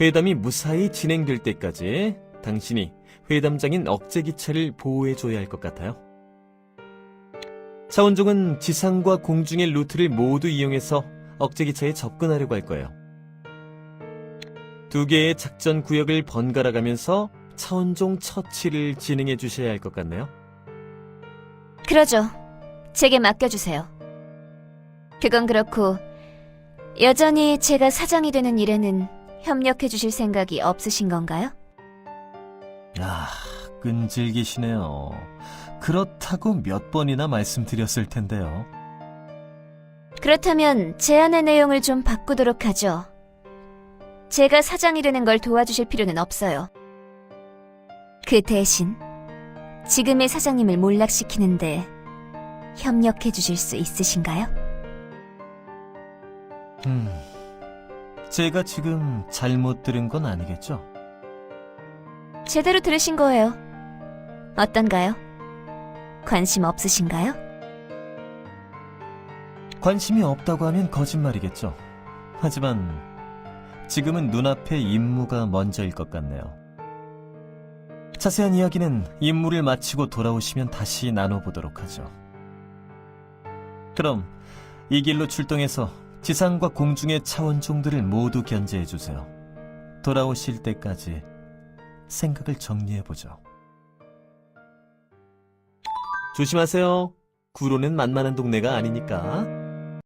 회담이 무사히 진행될 때까지 당신이 회담장인 억제기차를 보호해줘야 할 것 같아요. 차원종은 지상과 공중의 루트를 모두 이용해서 억제기차에 접근하려고 할 거예요. 두 개의 작전 구역을 번갈아 가면서 차원종 처치를 진행해 주셔야 할 것 같네요. 그러죠. 제게 맡겨주세요. 그건 그렇고, 여전히 제가 사장이 되는 일에는 협력해 주실 생각이 없으신 건가요? 야, 끈질기시네요. 그렇다고 몇 번이나 말씀드렸을 텐데요. 그렇다면 제안의 내용을 좀 바꾸도록 하죠. 제가 사장이 되는 걸 도와주실 필요는 없어요. 그 대신 지금의 사장님을 몰락시키는데 협력해 주실 수 있으신가요? 음, 제가 지금 잘못 들은 건 아니겠죠? 제대로 들으신 거예요. 어떤가요? 관심 없으신가요? 관심이 없다고 하면 거짓말이겠죠. 하지만 지금은 눈앞의 임무가 먼저일 것 같네요. 자세한 이야기는 임무를 마치고 돌아오시면 다시 나눠보도록 하죠. 그럼 이 길로 출동해서 지상과 공중의 차원종들을 모두 견제해 주세요. 돌아오실 때까지 생각을 정리해 보죠. 조심하세요. 구로는 만만한 동네가 아니니까.